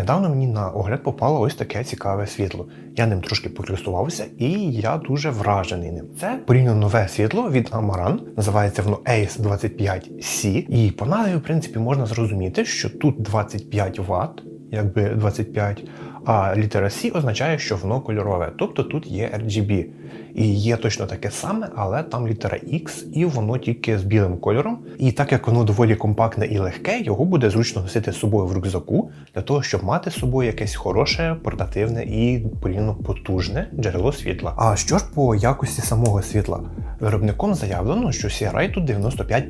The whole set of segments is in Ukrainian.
Недавно мені на огляд попало ось таке цікаве світло. Я ним трошки покористувався і я дуже вражений ним. Це порівняно нове світло від Amaran. Називається воно Ace 25C. І по назві, в принципі, можна зрозуміти, що тут 25 Вт, якби 25, а літера C означає, що воно кольорове. Тобто тут є RGB. І є точно таке саме, але там літера X, і воно тільки з білим кольором. І так як воно доволі компактне і легке, його буде зручно носити з собою в рюкзаку для того, щоб мати з собою якесь хороше, портативне і порівняно потужне джерело світла. А що ж по якості самого світла? Виробником заявлено, що CRI тут 95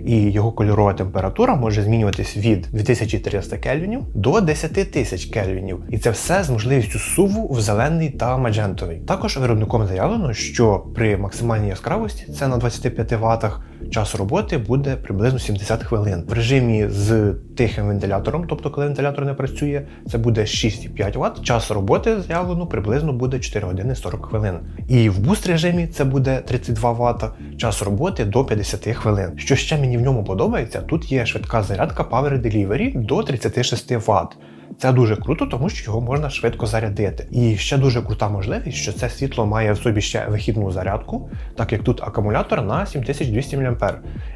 і його кольорова температура може змінюватись від 2300 кельвінів до 10 тисяч кельвінів. І це все з можливістю суву в зелений та маджентовий. Також виробником заявлено, що при максимальній яскравості це на 25 ватах час роботи буде приблизно 70 хвилин. В режимі з тихим вентилятором, тобто коли вентилятор не працює, це буде 6,5 Вт. Час роботи заявлено приблизно буде 4 години 40 хвилин. І в буст режимі це буде 32 Вт, час роботи до 50 хвилин. Що ще мені в ньому подобається, тут є швидка зарядка Power Delivery до 36 Вт. Це дуже круто, тому що його можна швидко зарядити. І ще дуже крута можливість, що це світло має в собі ще вихідну зарядку, так як тут акумулятор на 7200 мА.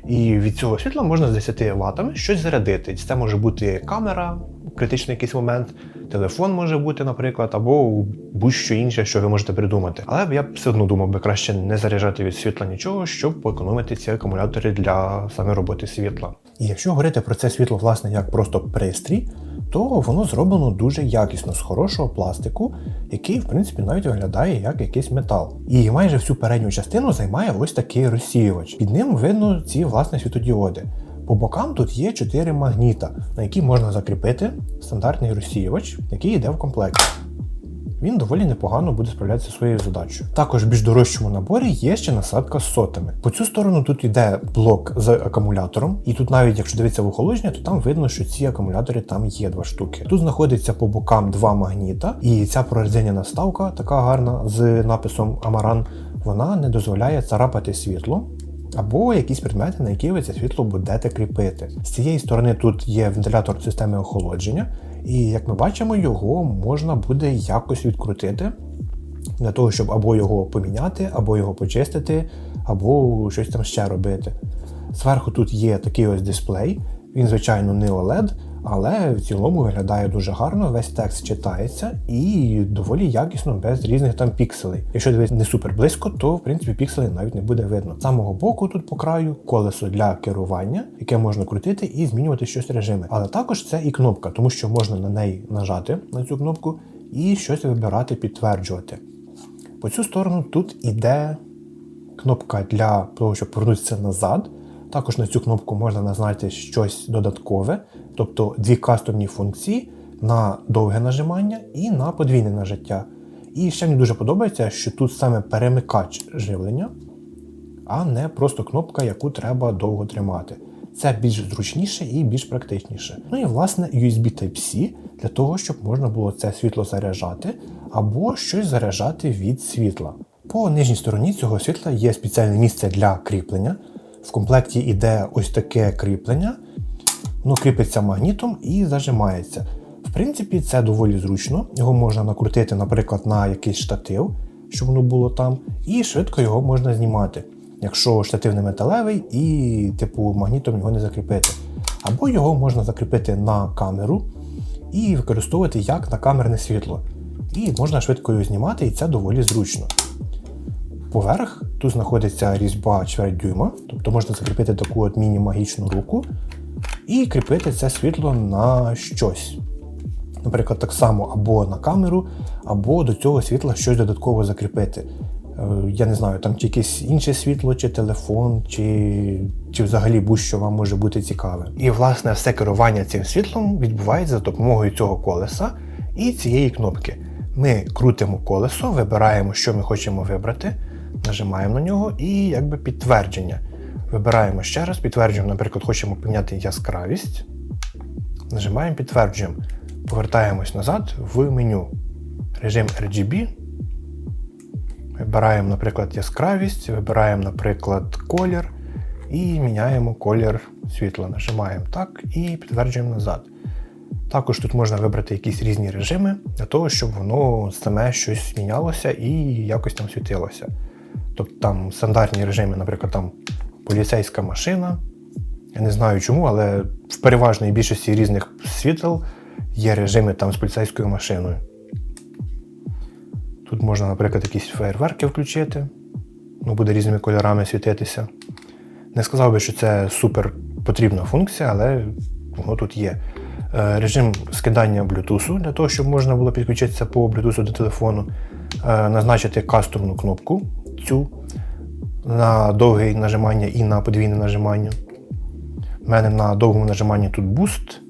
І від цього світла можна з 10 Вт щось зарядити. Це може бути камера, критичний якийсь момент, телефон може бути, наприклад, або будь-що інше, що ви можете придумати. Але я б все одно думав би краще не заряджати від світла нічого, щоб поекономити ці акумулятори для саме роботи світла. І якщо говорити про це світло, власне, як просто пристрій то воно зроблено дуже якісно з хорошого пластику, який, в принципі, навіть виглядає як якийсь метал. І майже всю передню частину займає ось такий розсіювач. Під ним видно ці власне світодіоди. По бокам тут є 4 магніта, на які можна закріпити стандартний розсіювач, який йде в комплекті він доволі непогано буде справлятися своєю задачею. Також в більш дорожчому наборі є ще насадка з сотами. По цю сторону тут йде блок з акумулятором, і тут, навіть якщо дивитися в охолодження, то там видно, що ці акумулятори там є два штуки. Тут знаходиться по бокам два магніта, і ця прорезиняна ставка, така гарна з написом Амаран, вона не дозволяє царапати світло. Або якісь предмети, на які ви це світло будете кріпити. З цієї сторони тут є вентилятор системи охолодження, і як ми бачимо, його можна буде якось відкрутити для того, щоб або його поміняти, або його почистити, або щось там ще робити. Зверху тут є такий ось дисплей, він, звичайно, не OLED, але в цілому виглядає дуже гарно, весь текст читається і доволі якісно, без різних там пікселей. Якщо дивитися не супер близько, то в принципі пікселей навіть не буде видно. З самого боку тут по краю колесо для керування, яке можна крутити і змінювати щось режими. Але також це і кнопка, тому що можна на неї нажати на цю кнопку і щось вибирати, підтверджувати. По цю сторону тут іде кнопка для того, щоб повернутися назад. Також на цю кнопку можна назначити щось додаткове, тобто дві кастомні функції на довге нажимання і на подвійне нажиття. І ще мені дуже подобається, що тут саме перемикач живлення, а не просто кнопка, яку треба довго тримати. Це більш зручніше і більш практичніше. Ну і власне USB Type-C для того, щоб можна було це світло заряджати або щось заряджати від світла. По нижній стороні цього світла є спеціальне місце для кріплення. В комплекті йде ось таке кріплення, воно кріпиться магнітом і зажимається. В принципі, це доволі зручно. Його можна накрутити, наприклад, на якийсь штатив, щоб воно було там, і швидко його можна знімати. Якщо штатив не металевий і типу магнітом його не закріпити. Або його можна закріпити на камеру і використовувати як на камерне світло. І можна швидко його знімати, і це доволі зручно. Поверх тут знаходиться різьба чверть дюйма, тобто можна закріпити таку от міні-магічну руку і кріпити це світло на щось. Наприклад, так само або на камеру, або до цього світла щось додатково закріпити. Е, я не знаю, там чи якесь інше світло, чи телефон, чи чи взагалі будь-що вам може бути цікаве. І, власне, все керування цим світлом відбувається за допомогою цього колеса і цієї кнопки. Ми крутимо колесо, вибираємо, що ми хочемо вибрати нажимаємо на нього і якби підтвердження. Вибираємо ще раз, підтверджуємо, наприклад, хочемо поміняти яскравість. Нажимаємо підтверджуємо. Повертаємось назад в меню. Режим RGB. Вибираємо, наприклад, яскравість, вибираємо, наприклад, колір і міняємо колір світла. Нажимаємо так і підтверджуємо назад. Також тут можна вибрати якісь різні режими для того, щоб воно саме щось мінялося і якось там світилося. Тобто там стандартні режими, наприклад, там поліцейська машина. Я не знаю чому, але в переважній більшості різних світл є режими там з поліцейською машиною. Тут можна, наприклад, якісь фейерверки включити, ну, буде різними кольорами світитися. Не сказав би, що це супер потрібна функція, але воно тут є. Е, Режим скидання Bluetooth для того, щоб можна було підключитися по Bluetooth до телефону, Е, назначити кастомну кнопку цю на довге нажимання і на подвійне нажимання. У мене на довгому нажиманні тут буст.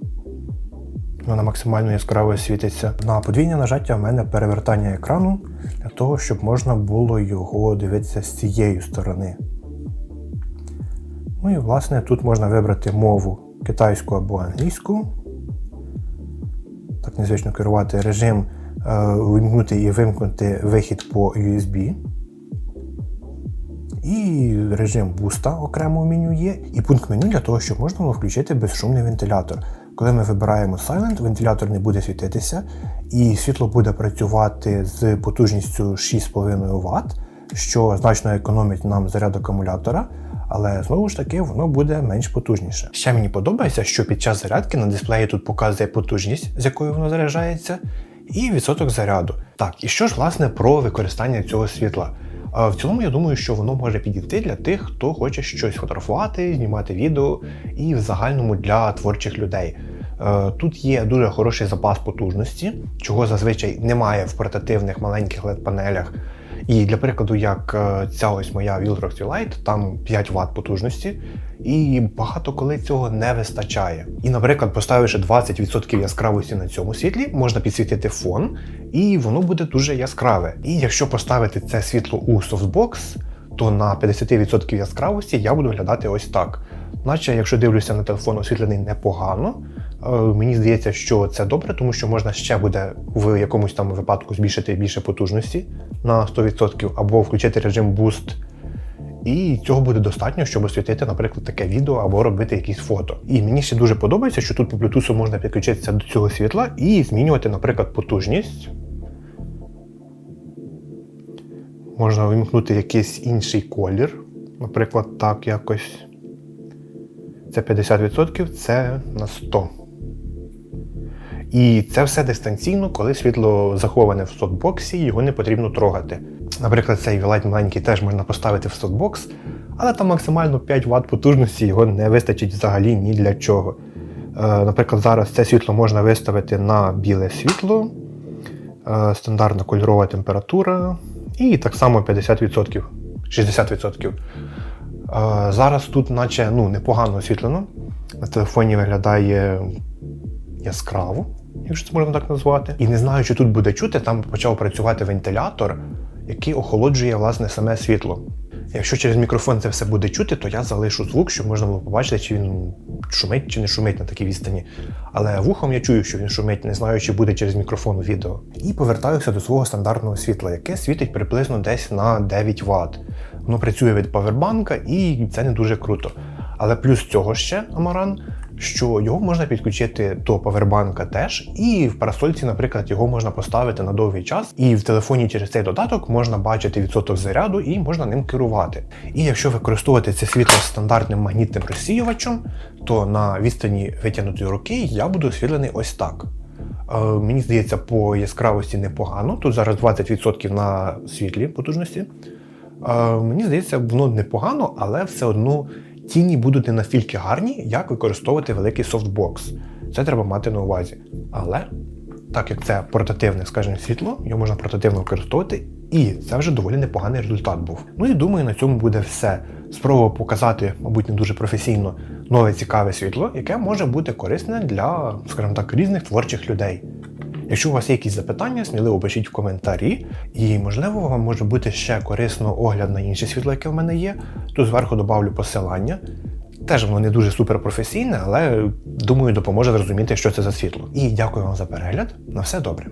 Вона максимально яскраво світиться. На подвійне нажаття в мене перевертання екрану для того, щоб можна було його дивитися з цієї сторони. Ну і власне тут можна вибрати мову китайську або англійську. Так незвично керувати режим е, вимкнути і вимкнути вихід по USB. І режим буста окремо в меню є, і пункт меню для того, щоб можна було включити безшумний вентилятор. Коли ми вибираємо Silent, вентилятор не буде світитися, і світло буде працювати з потужністю 6,5 Вт, що значно економить нам заряд акумулятора, але знову ж таки воно буде менш потужніше. Ще мені подобається, що під час зарядки на дисплеї тут показує потужність, з якою воно заряджається, і відсоток заряду. Так, і що ж власне про використання цього світла? В цілому, я думаю, що воно може підійти для тих, хто хоче щось фотографувати, знімати відео і в загальному для творчих людей. Е, Тут є дуже хороший запас потужності, чого зазвичай немає в портативних маленьких LED-панелях. І для прикладу, як е, ця ось моя Wildrock Light, там 5 Вт потужності, і багато коли цього не вистачає. І, наприклад, поставивши 20% яскравості на цьому світлі, можна підсвітити фон, і воно буде дуже яскраве. І якщо поставити це світло у софтбокс, то на 50% яскравості я буду виглядати ось так. Наче, якщо дивлюся на телефон освітлений непогано, мені здається, що це добре, тому що можна ще буде в якомусь там випадку збільшити більше потужності на 100% або включити режим Boost. І цього буде достатньо, щоб освітити, наприклад, таке відео або робити якісь фото. І мені ще дуже подобається, що тут по Bluetooth можна підключитися до цього світла і змінювати, наприклад, потужність. Можна вимкнути якийсь інший колір. Наприклад, так якось. Це 50%, це на 100. І це все дистанційно, коли світло заховане в софтбоксі, його не потрібно трогати. Наприклад, цей лайт маленький теж можна поставити в софтбокс, але там максимально 5 Вт потужності його не вистачить взагалі ні для чого. Е, Наприклад, зараз це світло можна виставити на біле світло, е, стандартна кольорова температура, і так само 50%, 60%. Е, Зараз тут, наче ну, непогано освітлено. На телефоні виглядає яскраво, якщо це можна так назвати. І не знаю, чи тут буде чути, там почав працювати вентилятор, який охолоджує власне саме світло. Якщо через мікрофон це все буде чути, то я залишу звук, щоб можна було побачити, чи він шумить чи не шумить на такій відстані. Але вухом я чую, що він шумить, не знаю, чи буде через мікрофон відео. І повертаюся до свого стандартного світла, яке світить приблизно десь на 9 Вт. Воно працює від павербанка і це не дуже круто. Але плюс цього ще Амаран, що його можна підключити до павербанка теж, і в парасольці, наприклад, його можна поставити на довгий час, і в телефоні через цей додаток можна бачити відсоток заряду і можна ним керувати. І якщо використовувати це світло стандартним магнітним розсіювачем, то на відстані витягнутої руки я буду освітлений ось так. Е, Мені здається, по яскравості непогано. Тут зараз 20% на світлі потужності. Е, Мені здається, воно непогано, але все одно тіні будуть не настільки гарні, як використовувати великий софтбокс. Це треба мати на увазі. Але так як це портативне, скажімо, світло, його можна портативно використовувати, і це вже доволі непоганий результат був. Ну і думаю, на цьому буде все. Спробував показати, мабуть, не дуже професійно нове цікаве світло, яке може бути корисне для, скажімо так, різних творчих людей. Якщо у вас є якісь запитання, сміливо пишіть в коментарі, і можливо вам може бути ще корисно огляд на інше світло, яке в мене є. Тут зверху додавлю посилання. Теж воно не дуже суперпрофесійне, але думаю, допоможе зрозуміти, що це за світло. І дякую вам за перегляд. На все добре.